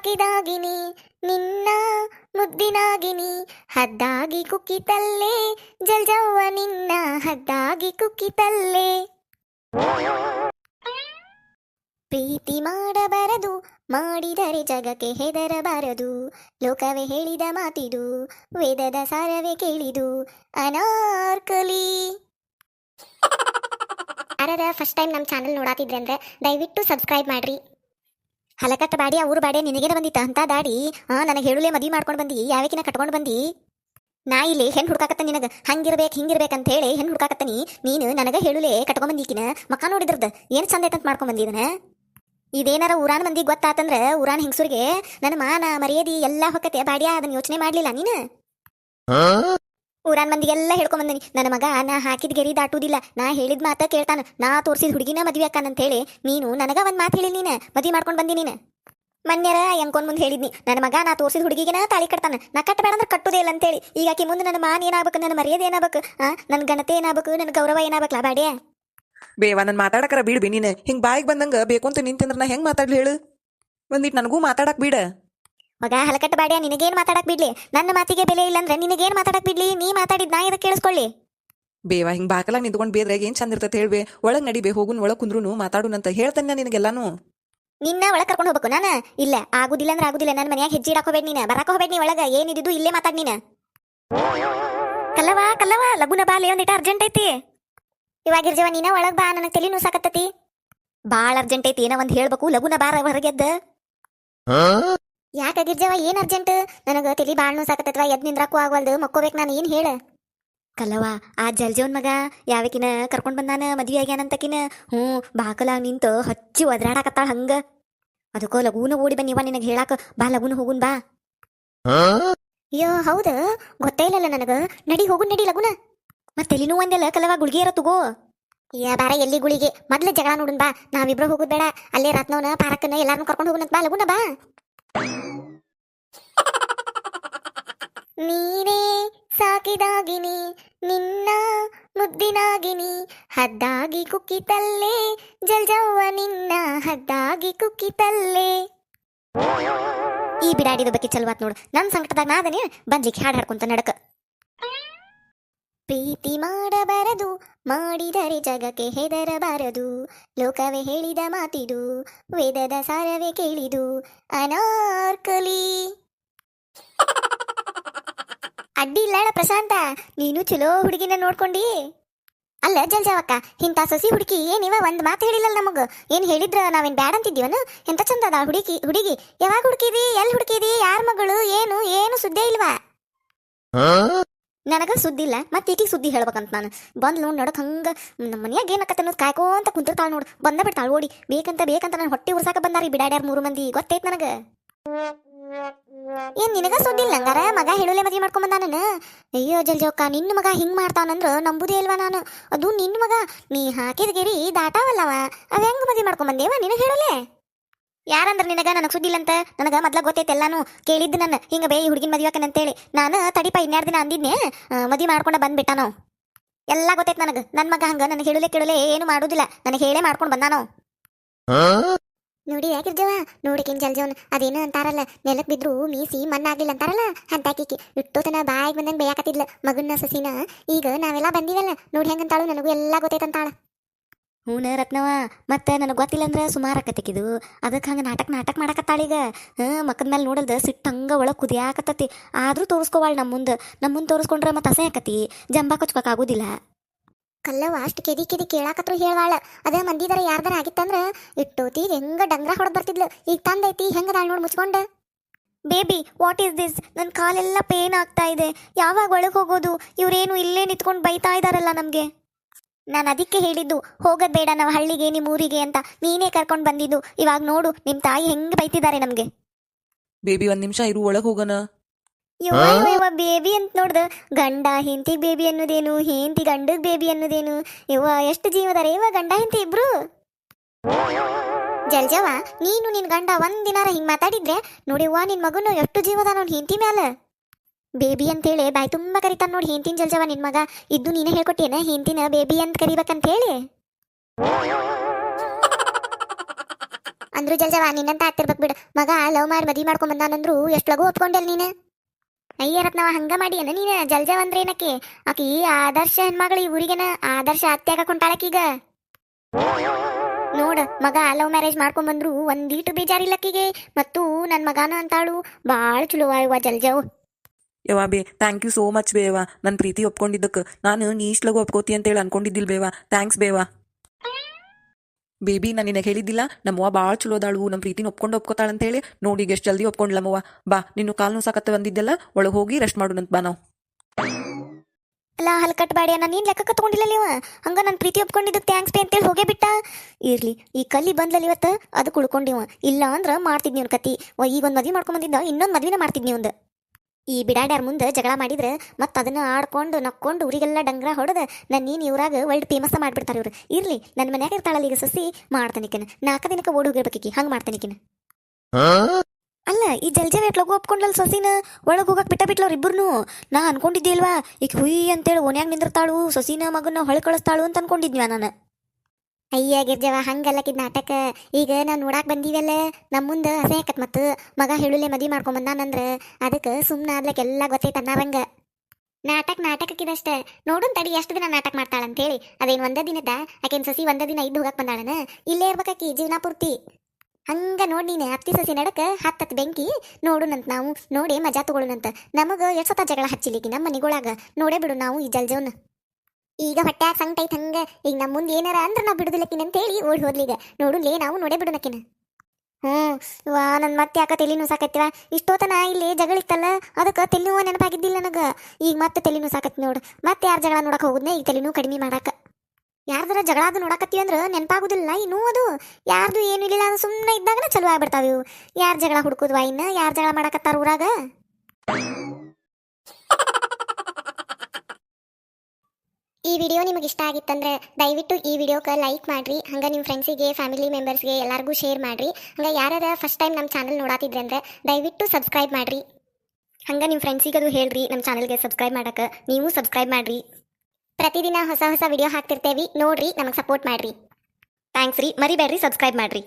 ಸಾಕಿದಾಗಿನಿ ನಿನ್ನ ಮುದ್ದಿನಾಗಿನಿ, ಹದ್ದಾಗಿ ಕುಕ್ಕಿತಲ್ಲೇ ಜಲ್ಜವ್ವ ನಿನ್ನ ಹದ್ದಾಗಿ ಕುಕ್ಕಿತಲ್ಲೇ. ಪ್ರೀತಿ ಮಾಡಬಾರದು, ಮಾಡಿದರೆ ಜಗಕ್ಕೆ ಹೆದರಬಾರದು ಲೋಕವೇ ಹೇಳಿದ ಮಾತಿದು, ವೇದದ ಸಾರವೇ ಕೇಳಿದು, ಅನಾರ್ಕಲಿ. ಯಾರ ಫಸ್ಟ್ ಟೈಮ್ ನಮ್ಮ ಚಾನಲ್ ನೋಡಾತಿದ್ರೆ ಅಂದ್ರೆ ದಯವಿಟ್ಟು ಸಬ್ಸ್ಕ್ರೈಬ್ ಮಾಡ್ರಿ. ಹಲಕಟ್ಟ ಬಾಡಿ, ಆ ಊರು ಬಾಡಿ ನಿನಗೇನ ಬಂದಿತ್ತ? ಅಂತ ದಾಡಿ ಹಾ ನನಗೆ ಹೇಳುಲೆ ಮದಿ ಮಾಡ್ಕೊಂಡು ಬಂದಿ, ಯಾವಕಿನ ಕಟ್ಕೊಂಡು ಬಂದಿ? ನಾ ಇಲ್ಲಿ ಹೆಣ್ ಹುಡ್ಕಾಕತ್ತ ನಿನಗ. ಹಂಗಿರ್ಬೇಕು, ಹಿಂಗಿರ್ಬೇಕು ಅಂತ ಹೇಳಿ ಹೆಣ್ ಹುಡ್ಕಾಕತ್ತನಿ. ನೀನು ನನಗ ಹೇಳುಲೆ ಕಟ್ಕೊಂಡ್ ಬಂದಿಕಿನ ಮಕ್ಕ ನೋಡಿದ್ರದ್ದು ಏನ್ ಚಂದ ಐತಂತ ಮಾಡ್ಕೊಂಡ್ ಬಂದಿದನ ಇದೇನಾರ ಊರಾನ್ ಮಂದಿ ಗೊತ್ತಾತಂದ್ರ ಊರಾನ್ ಹೆಂಗಸರಿಗೆ, ನನ್ನ ಮಾನ, ಮರ್ಯಾದಿ ಎಲ್ಲಾ ಹೊಕ್ಕತೆ, ಬಾಡ್ಯಾ ಅದನ್ನ ಯೋಚನೆ ಮಾಡ್ಲಿಲ್ಲ ನೀನು? ಊರಾನ್ ಮಂದಿಗೆಲ್ಲ ಹೇಳ್ಕೊಂಡ್ ಬಂದಿನಿ. ನನ್ನ ಮಗ ನಾ ಹಾಕಿದ ಗೆರಿ ದಾಟುದಿಲ್ಲ. ನಾ ಹೇಳಿದ ಮಾತ ಕೇಳ್ತಾನ. ನಾ ತೋರ್ಸಿದ ಹುಡುಗಿನ ಮದ್ವೆ ಅಂತ ಹೇಳಿ ನೀನು ನನಗ ಒಂದ್ ಮಾತು ಹೇಳಿ ನೀನು. ಮದ್ವಿ ಮಾಡ್ಕೊಂಡ್ ಬಂದಿ ನೀನು. ಮನ್ಯರ ಎಂಕೊಂಡ್ ಮುಂದೆ ಹೇಳಿದ್ನಿ. ನನ್ನ ಮಗ ನಾ ತೋರ್ಸಿದ ಹುಡುಗಿಗೆನ ತಾಳಿ ಕಟ್ತಾನ. ನಾ ಕಟ್ಟಬೇಡ ಅಂದ್ರೆ ಕಟ್ಟುದೇ ಇಲ್ಲ ಅಂತೇಳಿ. ಈಗ ಆಕಿ ಮುಂದೆ ನನ್ನ ಮಾನ್ ಏನಾಗಬೇಕು, ನನ್ನ ಮರ್ಯಾದೆ ಏನಾಗಬೇಕು, ಆ ನನ್ನ ಘನತೆ ಏನಾಗಬೇಕು ನನ್ನ ಗೌರವ ಏನಾಗ್ಬೇಕಲ್ಲ ಬಾಡ್ಯ. ಬೇವ, ನಾನು ಮಾತಾಡಕರ ಬೀಡ್ಬಿ ನೀನು. ಹಿಂಗೆ ಬಾಯಿಗೆ ಬಂದಂಗ ಬೇಕು ಅಂತ ನಿಂತಂದ್ರ ನಾ ಹೆಂಗೆ ಮಾತಾಡ್ಲಿ ಹೇಳು? ಒಂದಿಟ್ಟು ನನಗೂ ಮಾತಾಡಕ್ ಬಿಡ. ಮಗ ಹಲಕಟ್ಟ ಬಾಡ್ಯ ನಿನಗೇನ್ ಮಾತಾಡಕ್ ಬಿಡ್ಲಿ? ನನ್ನ ಮಾತಿಗೆ ಬೆಲೆ ಇಲ್ಲ ಅಂದ್ರೆ ನಿನಗೇನ್ ಮಾತಾಡಕ್ ಬಿಡ್ಲಿ? ನೀ ಮಾತಾಡಿದ್ ನಾ ಇದಕ್ಕೆ ಕೇಳಿಸ್ಕೊಳ್ಳಿ. ಬೇವಾ ಹಿಂಗ್ ಬಾಕಲಾಗ ನಿಂತ್ಕೊಂಡು ಬೇದ್ರೆ ಏನ್ ಚಂದ ಇರ್ತೈತೆ ಹೇಳ್ಬೇ? ಒಳಗ್ ನಡಿಬೇ ಹೋಗುನ್ ಒಳಗ್ ಕುಂದ್ರುನು ಮಾತಾಡುನಂತ ಹೇಳ್ತಾನೆ ನಿನಗೆಲ್ಲಾನು ನಿನ್ನ ಒಳಗ್ ಕರ್ಕೊಂಡು ಹೋಗ್ಬೇಕು ನಾನು? ಇಲ್ಲ ಆಗುದಿಲ್ಲ ಅಂದ್ರೆ ಆಗುದಿಲ್ಲ. ನನ್ನ ಮನ್ಯಾಗ ಹೆಜ್ಜೆ ಇಡಾಕೋಬೇಡ ನೀನ ಬರಕ ಹೋಗ್ಬೇಡ ನೀ ಒಳಗ. ಏನಿದ್ದು ಇಲ್ಲೇ ಮಾತಾಡ್ ನೀನ. ಕಲ್ಲವಾ ಕಲ್ಲವ ಲಗುನ ಬಾ ಲೇ ಒಂದಿಟ ಅರ್ಜೆಂಟ್ ಐತಿ. ಇವಾಗ ಇರ್ಜವ ನೀನ ಒಳಗ್ ಬಾ ನನಗೆ ತಲೆ ನುಸಾಕತ್ತತಿ. ಬಾಳ ಅರ್ಜೆಂಟ್ ಐತಿ ಏನೋ ಒಂದ್ ಹೇಳ್ಬೇಕು. ಲಗುನ ಬಾರ ಹೊರಗೆದ್ದ. ಯಾಕ ಗಿರ್ಜವ, ಏನ್ ಅರ್ಜೆಂಟ್ ನನಗ ತಲಿ ಬಾಳ್ನು ಸಾಕತ್ತವ ಎದ್ ನಿಂದ್ರಾಕು ಆಗವಲ್ದು, ಮಕ್ಕೋಬೇಕು ನಾನು ಏನ್ ಹೇಳ? ಕಲ್ಲವ ಆ ಜಲ್ಜೋನ್ ಮಗ ಯಾವಕಿನ ಕರ್ಕೊಂಡ್ ಬಂದಾನ, ಮದ್ವಿ ಆಗ್ಯಾನಂತಕಿನ? ಹ್ಞೂ ಬಾಕಲ ನಿಂತು ಹಚ್ಚಿ ಒದ್ರಾಡಕತ್ತಾಳ ಹಂಗ. ಅದಕ್ಕೋ ಲಗೂನ ಓಡಿ ಬನ್ನಿವ ನಿನಗೆ ಹೇಳಾಕ, ಬಾ ಲಗೂನ ಹೋಗುನ್ ಬಾ. ಅಯ್ಯೋ, ಹೌದ? ಗೊತ್ತೇ ಇಲ್ಲಲ್ಲ ನನಗ. ನಡಿ ಹೋಗುನ್, ನಡಿ ಲಗುನ. ಮತ್ತೆ ತಲಿನೂ ಒಂದೆಲ್ಲ ಕಲವ ಗುಳಿಗೆ ಇರೋ ತಗೋ. ಯಾ ಬಾರ ಎಲ್ಲಿ ಗುಳಿಗೆ? ಮೊದ್ಲು ಜಗಳ ನೋಡುನ್ ಬಾ. ನಾವಿಬ್ರು ಹೋಗುದ್ ಬೇಡ. ಅಲ್ಲೇ ರತ್ನವನ ಪಾರಕ್ಕನ ಎಲ್ಲಾರನ್ನೂ ಕರ್ಕೊಂಡು ಹೋಗುನಂತ ಬಾ ಲಗುನ ಬಾ. ನೀನೇ ಸಾಕಿದಾಗಿನಿ, ನಿನ್ನ ಮುದ್ದಿನಾಗಿನಿ, ಹದ್ದಾಗಿ ಕುಕ್ಕಿತಲ್ಲೇ ಜಲ್ಜವ್ವ ನಿನ್ನ ಹದ್ದಾಗಿ ಕುಕ್ಕಿತಲ್ಲೇ. ಈ ಬಿಡಾಡಿದ ಬಗ್ಗೆ ಚಲುವಾತ್ ನೋಡು. ನನ್ನ ಸಂಕಟದಾಗ ನಾದನೇ ಬಂದ್ಲಿಕ್ಕೆ ಹಾಡು ಹಾಡ್ಕೊಂತ ನಡಕ. ಪ್ರೀತಿ ಮಾಡಬಾರದು ಮಾಡಿದರೆ ಜಗಕ್ಕೆ ಹೆದರಬಾರದು. ಲೋಕವೇ ಹೇಳಿದ ಮಾತಿದು, ವೇದದ ಸಾರವೇ ಕೇಳಿದು, ಅನಾರ್ಕಲಿ. ಅಡ್ಡಿ ಇಲ್ಲಣ ಪ್ರಶಾಂತ, ನೀನು ಚಲೋ ಹುಡುಗಿನ ನೋಡ್ಕೊಂಡಿ. ಅಲ್ಲ ಜಲ್ಜಾವಕ್ಕ ಇಂತ ಸಸಿ ಹುಡುಗಿ ಏನಿವ ಒಂದ್ ಮಾತು ಹೇಳಿಲ್ಲ ನಮಗ? ಏನ್ ಹೇಳಿದ್ರ ನಾವೇನ್ ಬ್ಯಾಡ್ ಅಂತಿದ್ದೀವನು? ಎಂತ ಚಂದ ಅದ ಹುಡುಗಿ? ಹುಡುಗಿ ಯಾವಾಗ ಹುಡುಕಿದಿ ಎಲ್ಲಿ ಹುಡುಕಿದಿ, ಯಾರ ಮಗಳು, ಏನು ಏನು ಸುದ್ದಿ ಇಲ್ವಾ? ನನಗ ಸುದ್ದಿ ಇಲ್ಲ, ಮತ್ತೆ ಈಕಿಗೆ ಸುದ್ದಿ ಹೇಳ್ಬೇಕಂತ ನಾನು. ಬಂದ್ ನೋಡಿ, ನಡಕ್ ಹಂಗ ನಮ್ಮ ಮನ್ಯಾಗ ಏನಕತ್ತ ಅನ್ನೋದು ಕಾಯ್ಕೋಂತ ಕುಂತಿರ್ತಾಳ ನೋಡು. ಬಂದ ಬಿಡ್ತಾಳ ಓಡಿ ಬೇಕಂತ ಬೇಕಂತ ನಾನು ಹೊಟ್ಟೆ ಉರ್ಸಾಕ ಬಂದಾರಿ ಬಿಡಾಡ್ಯಾರ ಮೂರು ಮಂದಿ. ಗೊತ್ತೈತ್ ನನಗ? ಏನ್ ನಿನಗ ಸುದ್ದಿ ಇಲ್ಲ ಹಂಗಾರ? ಮಗ ಹೇಳುಲೆ ಮದ್ವಿ ಮಾಡ್ಕೊಂಡ್ ಬಂದ ಅಯ್ಯೋ ಜಲ್ಜೋಕ್ಕ ನಿನ್ನ ಮಗ ಹಿಂಗ್ ಮಾಡ್ತಾನಂದ್ರ ನಂಬುದೇ ಇಲ್ವಾ ನಾನು? ಅದು ನಿನ್ನ ಮಗ. ನೀ ಹಾಕಿದ ಗಿರಿ ದಾಟಾವಲ್ಲವ. ಅವ ಹೆಂಗ್ ಮದ್ವಿ ಮಾಡ್ಕೊಂಡ್ ಬಂದೇವಾ ನಿನಗ ಹೇಳುಲೆ? ಯಾರಂದ್ರ ನಿನಗ ನನಗೆ ಸುದ್ದಿಲ್ಲಂತ ನನಗ ಮೊದ್ಲ ಗೊತ್ತೈತೆ ಎಲ್ಲಾನು. ಕೇಳಿದ್ದು ನನ್ನ ಹಿಂಗ ಬೇಯಿ ಹುಡುಗಿನ ಅಂತ ಅಂತೇಳಿ ನಾನು ತಡಿಪ ಇನ್ಯಾರು ದಿನ ಅಂದಿದ್ನೆ ಮದುವೆ ಮಾಡ್ಕೊಂಡು ಮಾಡ್ಕೊಂಡ ಬಂದ್ಬಿಟ್ಟಾನೋ ಎಲ್ಲ ಗೊತ್ತೈತೆ ನನಗ. ನನ್ ಮಗ ಹಂಗ ನನಗೆ ಹೇಳಲೆ ಕೇಳಲೆ ಏನು ಮಾಡುದಿಲ್ಲ. ನನಗೆ ಹೇಳೇ ಮಾಡ್ಕೊಂಡ್ ಬಂದಾನೋ ನೋಡಿ ಯಾಕಿರ್ಜವ ನೋಡಿಕಿನ್ ಜಲ್ಜವನ್ ಅದೇನು ಅಂತಾರಲ್ಲ, ನೆಲಕ್ ಬಿದ್ರು ಮೀಸಿ ಮಣ್ಣಾಗ್ಲಿಲ್ಲ ಅಂತಾರಲ್ಲ? ಅಂತಾಕಿಕಿ ಇಟ್ಟೋತನ ಬಾಯಿಗೆ ಬಂದಂಗೆ ಬೇಯಾಕತ್ತಿದ್ಲ ಮಗನ್ನ ಸಸಿನ. ಈಗ ನಾವೆಲ್ಲ ಬಂದಿವಲ್ಲ. ನೋಡಿ ಹೆಂಗಂತಾಳು ನನಗೂ ಎಲ್ಲ ಗೊತ್ತೈತಂತಾಳ. ಹೂನ ರತ್ನವ ಮತ್ತೆ ನನಗೆ ಗೊತ್ತಿಲ್ಲ ಅಂದ್ರೆ ಸುಮಾರು ಆಕತಿಕಿದು ಅದಕ್ಕೆ ಹಂಗೆ ನಾಟಕ ನಾಟಕ ಮಾಡಕತ್ತಾಳೀಗ ಹಾಂ ಮಕ್ಕದ ಮೇಲೆ ನೋಡಲ್ದ ಸಿಟ್ಟು ಹಂಗೆ ಒಳಗೆ ಕುದಿಯಾಕತ್ತತಿ. ಆದ್ರೂ ತೋರಿಸ್ಕೋವಾಳ ನಮ್ಮ ಮುಂದೆ. ನಮ್ಮ ಮುಂದೆ ತೋರಿಸ್ಕೊಂಡ್ರೆ ಮತ್ತೆ ಅಸೆ ಆಕತಿ ಜಂಬ ಆಗುದಿಲ್ಲ. ಕಲ್ಲವ ಅಷ್ಟು ಕೆದಿ ಕೆದಿ ಕೇಳಾಕತ್ರು ಹೇಳಾಳ ಅದ ಮಂದಿದರ ಯಾರ್ದಾರ ಆಗಿತ್ತಂದ್ರೆ ಇಟ್ಟೋತಿ ಹೆಂಗೆ ಡಂಗ್ರ ಹೊಡೆದು ಬರ್ತಿದ್ಲು. ಈಗ ತಂದೈತಿ ಹೆಂಗೆ ನಾಳೆ ನೋಡಿ ಮುಚ್ಕೊಂಡ? Baby what is this? ನನ್ನ ಕಾಲೆಲ್ಲ ಪೇನ್ ಆಗ್ತಾ ಇದೆ. ಯಾವಾಗ ಒಳಗೆ ಹೋಗೋದು? ಇವರೇನು ಇಲ್ಲೇ ನಿಂತ್ಕೊಂಡು ಬೈತಾ ಇದಾರಲ್ಲ ನಮಗೆ. ನಾನು ಅದಕ್ಕೆ ಹೇಳಿದ್ದು ಹೋಗೋದ್ ಬೇಡ ನಾವು ಹಳ್ಳಿಗೆ ನಿಮ್ಮ ಊರಿಗೆ ಅಂತ. ನೀನೇ ಕರ್ಕೊಂಡು ಬಂದಿದ್ದು. ಇವಾಗ ನೋಡು ನಿಮ್ಮ ತಾಯಿ ಹೆಂಗ್ ಬೈತಿದ್ದಾರೆ ನಮಗೆ. ಬೇಬಿ ಒಂದು ನಿಮಿಷ ಇರು ಒಳಗೆ ಹೋಗೋಣ. ಇವ ಬೇಬಿ ಅಂತ ನೋಡ್ದ. ಗಂಡ ಹೆಂಡತಿ ಬೇಬಿ ಅನ್ನೋದೇನು ಹೆಂಡತಿ ಗಂಡದ ಬೇಬಿ ಅನ್ನೋದೇನು. ಇವ ಎಷ್ಟು ಜೀವದಾರೆ ಇವ ಗಂಡ ಹೆಂಡತಿ ಇಬ್ರು? ಜಲ್ಜವ ನೀನು ನಿನ್ ಗಂಡ ಒಂದ್ ದಿನಾರ ಹಿಂಗ್ ಮಾತಾಡಿದ್ರೆ ನೋಡಿವ್ವ ನಿನ್ ಮಗನು ಎಷ್ಟು ಜೀವದ ನೋಡ್ ಹೆಂಡತಿ ಮ್ಯಾಲ. ಬೇಬಿ ಅಂತೇಳಿ, ಬಾಯ್ ತುಂಬಾ ಕರಿತಾನ ನೋಡಿ ಹಿಂತಿನ ಜಲ್ಜವ ನಿನ್ ಮಗ. ಇದ್ದು ನೀನೇ ಹೇಳ್ಕೊಟ್ಟೇನ ಹಿಂತಿನ ಬೇಬಿ ಅಂತ ಕರಿಬೇಕಂತ ಹೇಳಿ ಅಂದ್ರು ಜಲ್ಜವ, ನಿನ್ನಂತ ಆಗ್ತಿರ್ಬೇಕು ಬಿಡು. ಮಗ ಲವ್ ಮಾಡಿ ಮದಿ ಮಾಡ್ಕೊಂಡ್ ಬಂದಾನಂದ್ರು ಎಷ್ಟು ಲಗು ಒಪ್ಕೊಂಡೆಲ್ ನೀನ? ಅಯ್ಯ ನಾವು ಹಂಗ ಮಾಡಿ ಏನ ನೀನ? ಜಲ್ಜವ ಅಂದ್ರೆ ಏನಕ್ಕೆ? ಆಕಿ ಆದರ್ಶ ಹೆಣ್ಮಗಳು ಈ ಊರಿಗೆನ ಆದರ್ಶ ಅತ್ಯಾಗ ಕುಂಟಾಳಕೀಗ ನೋಡ, ಮಗ ಲವ್ ಮ್ಯಾರೇಜ್ ಮಾಡ್ಕೊಂಡ್ ಬಂದ್ರು ಒಂದೀಟು ಬೇಜಾರಿಲ್ಲಕ್ಕಿಗೆ. ಮತ್ತು ನನ್ ಮಗಾನ ಅಂತಾಳು, ಬಾಳ್ ಚಲೋ ಆಯ್ವ ಜಲ್ಜವ್. ಯವ್ವ ಬೇ ಥ್ಯಾಂಕ್ ಯು ಸೋ ಮಚ್ ಬೇವಾ ನನ್ನ ಪ್ರೀತಿ ಒಪ್ಕೊಂಡಿದ್ದಕ್ಕೆ ನಾನು ನೀ ಲಗು ಒಪ್ಕೋತಿ ಅಂತೇಳಿ ಅನ್ಕೊಂಡಿದ್ದಿಲ್ ಬೇವಾ ಥ್ಯಾಂಕ್ಸ್ ಬೇವಾ ಬೇಬಿ, ನಾನು ನಿನಗೆ ಹೇಳಿದ್ದಿಲ್ಲ ನಮ್ಮವ್ವ ಭಾಳ ಚಲೋ ಅದಾಳು. ನಮ್ಮ ಪ್ರೀತಿನ ಒಪ್ಕೊಂಡು ಒಪ್ಕೋತಾಳ ಅಂತೇಳಿ. ನೋಡಿ ಎಷ್ಟು ಜಲ್ದಿ ಒಪ್ಕೊಂಡ್ಲಮ್ಮವ್ವ ಬಾ, ನಿನ್ನ ಕಾಲು ಸಾಕತ್ತೆ ಬಂದಿದ್ದೆಲ್ಲ, ಒಳಗೆ ಹೋಗಿ ರೆಸ್ಟ್ ಮಾಡೋಣಂತ ಬಾ ನಾವು. ಅಲ್ಲ ಹಲ್ಕಟ್ ಬಾಡಿ ನಾನು ನೀನ್ ಲೆಕ್ಕ ತಗೊಂಡಿಲ್ಲ ಇವ ಹಂಗ ನನ್ನ ಪ್ರೀತಿ ಒಪ್ಕೊಂಡಿದ್ದಕ್ಕೆ ಥ್ಯಾಂಕ್ಸ್ ಪೇ ಅಂತೇಳಿ ಹೋಗೇ ಬಿಟ್ಟ. ಇರ್ಲಿ, ಈ ಕಲ್ಲಿ ಬಂದ್ಲಲ್ಲಿ ಇವತ್ತು, ಅದು ಉಳ್ಕೊಂಡಿವ ಇಲ್ಲ ಅಂದ್ರೆ ಮಾಡ್ತಿದ್ನಿ ಅವ್ನ ಕತಿ. ಈಗ ಒಂದು ಮದ್ವೆ ಮಾಡ್ಕೊಂಡ್ ಬಂದಿದ್ದ, ಇನ್ನೊಂದು ಮದ್ವಿನ ಮಾಡ್ತಿದ್ನಿ ಒಂದು ಈ ಬಿಡಾಡ್ಯಾರ ಮುಂದೆ ಜಗಳ ಮಾಡಿದ್ರೆ ಮತ್ತೆ ಅದನ್ನ ಆಡ್ಕೊಂಡು ನಕ್ಕೊಂಡು ಊರಿಗೆಲ್ಲ ಡಂಗ್ರ ಹೊಡೆದು ನನ್ನ ನೀನು ಇವ್ರಾಗ ವರ್ಲ್ಡ್ ಫೇಮಸ್ ಮಾಡ್ಬಿಡ್ತಾರ ಇವ್ರು. ಇರ್ಲಿ ನನ್ನ ಮನ್ಯಾಗ ಇರ್ತಾಳಲ್ಲ ಈಗ ಸಸಿ ಮಾಡ್ತಾನಿಕಿನ ನಾಲ್ಕು ದಿನಕ್ಕೆ ಓಡಿ ಹೋಗಿರ್ಬೇಕಿ ಹಂಗೆ ಮಾಡ್ತಾನಿಕಿನ ಅಲ್ಲ, ಈ ಜಲ್ಜರ್ ಎಟ್ಲಗು ಒಪ್ಕೊಂಡ್ಲಲ್ಲ ಸೊಸಿನ? ಒಳಗೆ ಹೋಗಕ್ ಬಿಟ್ಟ ಬಿಟ್ಲವ್ರ ಇಬ್ಬರು ನಾ ಅನ್ಕೊಂಡಿದ್ದೆ ಇಲ್ವಾ? ಈಗ ಹುಯ್ ಅಂತೇಳಿ ಓನ್ಯಾಗ ನಿಂದಿರ್ತಾಳು, ಸೊಸಿನ ಮಗನ ಹೊಳೆ ಕಳಿಸ್ತಾಳು ಅಂತ ಅನ್ಕೊಂಡಿದ್ವಿ ನಾನು. ಅಯ್ಯ ಗಿರ್ಜವ ಹಂಗಲ್ಲಕಿದ್ ನಾಟಕ ಈಗ ನಾ ನೋಡಾಕ್ ಬಂದೀವಲ್ಲ ನಮ್ಮ ಮುಂದೆ ಹಸೆ ಹಾಕತ್ ಮತ್ತು. ಮಗ ಹೇಳುಲೆ ಮದಿ ಮಾಡ್ಕೊಂಡ್ ಬಂದಾನಂದ್ರ, ಅದಕ್ಕೆ ಸುಮ್ಮನೆ ಆದ್ಲಕ್ಕೆ ಎಲ್ಲ ಗೊತ್ತೈತೆ ಅನ್ನರಂಗ ನಾಟಕ ನಾಟಕಕ್ಕಿದಷ್ಟೇ ನೋಡುನ್ ತಡಿ ಎಷ್ಟು ದಿನ ನಾಟಕ ಅಂತೇಳಿ ಅದೇನು ಒಂದೇ ದಿನದ? ಆಕೆನ್ ಸಸಿ ಒಂದೇ ದಿನ ಇದ್ದು ಹೋಗಕ್ ಬಂದಾಳನ? ಇಲ್ಲೇ ಇರ್ಬೇಕಾಕಿ ಜೀವನ ಪೂರ್ತಿ. ಹಂಗ ನೋಡಿ ನೀನು ಅತ್ತಿ ಸಸಿ ನಡಕ ಹತ್ತತ್ ಬೆಂಕಿ ನೋಡುನಂತ ನಾವು. ನೋಡಿ ಮಜಾ ತಗೊಳುನಂತ. ನಮಗ ಎಷ್ಟು ಜಗಳ ಹಚ್ಚಿಲಿಕ್ಕೆ ನಮ್ಮ ಮನಿಗೊಳಗ. ನೋಡೇ ಬಿಡು ನಾವು ಈ ಜಲ್ಜವನ್ನ ಈಗ ಹೊಟ್ಟ್ಯಾಗ ಐತ್ ಹಂಗ. ಈಗ ನಮ್ಮ ಮುಂದೆ ಏನಾರ ಅಂದ್ರೆ ನಾವು ಬಿಡುದಿಲ್ಲಕಿನ ಅಂತ ಹೇಳಿ ಓಡಿ ಹೋದ್ಲೀಗ ನೋಡುಲೇ ನಾವು ನೋಡೇ ಬಿಡುನಕಿನ ಹ್ಞೂ ವಾ ನನ್ನ ಮತ್ತೆ ಯಾಕ ತಲೆ ಸಾಕತ್ತಿವ ಇಷ್ಟೋತನ ಇಲ್ಲಿ ಜಗಳ ಇತ್ತಲ್ಲ, ಅದಕ್ಕೆ ತಲೆನೂ ನೆನಪಾಗಿದ್ದಿಲ್ಲ ನನಗೆ. ಈಗ ಮತ್ತೆ ತಲೆ ಸಾಕತ್ತಿ ನೋಡು. ಮತ್ತೆ ಯಾರು ಜಗಳ ನೋಡಕ್ ಹೋಗುದ್ನೆ? ಈಗ ತಲೆನೂ ಕಡಿಮೆ ಮಾಡಾಕ. ಯಾರ್ದಾರ ಜಗಳ ಅದು ನೋಡಕತ್ತೀವಿ ಅಂದ್ರೆ ನೆನಪಾಗುದಿಲ್ಲ, ಇನ್ನೂ ಅದು. ಯಾರ್ದು ಏನು ಇಲ್ಲ ಅದು ಸುಮ್ಮನೆ ಇದ್ದಾಗನ ಚಲೋ ಆಗ್ಬಿಡ್ತಾವ ಇವು. ಯಾರು ಜಗಳ ಹುಡುಕುದ್ವಾ ಇನ್ನ? ಯಾರು ಜಗಳ ಮಾಡಕತ್ತಾರ ಊರಾಗ? ಈ ವಿಡಿಯೋ ನಿಮಗೆ ಇಷ್ಟ ಆಗಿತ್ತಂದ್ರೆ ದಯವಿಟ್ಟು ಈ ವಿಡಿಯೋಕ್ಕೆ ಲೈಕ್ ಮಾಡಿರಿ. ಹಂಗೆ ನಿಮ್ಮ ಫ್ರೆಂಡ್ಸಿಗೆ ಫ್ಯಾಮಿಲಿ ಮೆಂಬರ್ಸ್ಗೆ ಎಲ್ಲರಿಗೂ ಶೇರ್ ಮಾಡ್ರಿ. ಹಂಗೆ ಯಾರ್ಯಾರ ಫಸ್ಟ್ ಟೈಮ್ ನಮ್ಮ ಚಾನಲ್ ನೋಡಾತಿದ್ರೆ ಅಂದ್ರೆ ದಯವಿಟ್ಟು ಸಬ್ಸ್ಕ್ರೈಬ್ ಮಾಡ್ರಿ. ಹಂಗೆ ನಿಮ್ಮ ಅದು ಹೇಳ್ರಿ ನಮ್ಮ ಚಾನಲ್ಗೆ ಸಬ್ಸ್ಕ್ರೈಬ್ ಮಾಡಕ್ಕೆ ನೀವು ಸಬ್ಸ್ಕ್ರೈಬ್ ಮಾಡ್ರಿ. ಪ್ರತಿದಿನ ಹೊಸ ಹೊಸ ವಿಡಿಯೋ ಹಾಕ್ತಿರ್ತೇವೆ. ನೋಡ್ರಿ, ನಮಗೆ ಸಪೋರ್ಟ್ ಮಾಡ್ರಿ. ಥ್ಯಾಂಕ್ಸ್ ರೀ. ಮರಿಬೇಡ್ರಿ ಸಬ್ಸ್ಕ್ರೈಬ್ ಮಾಡ್ರಿ.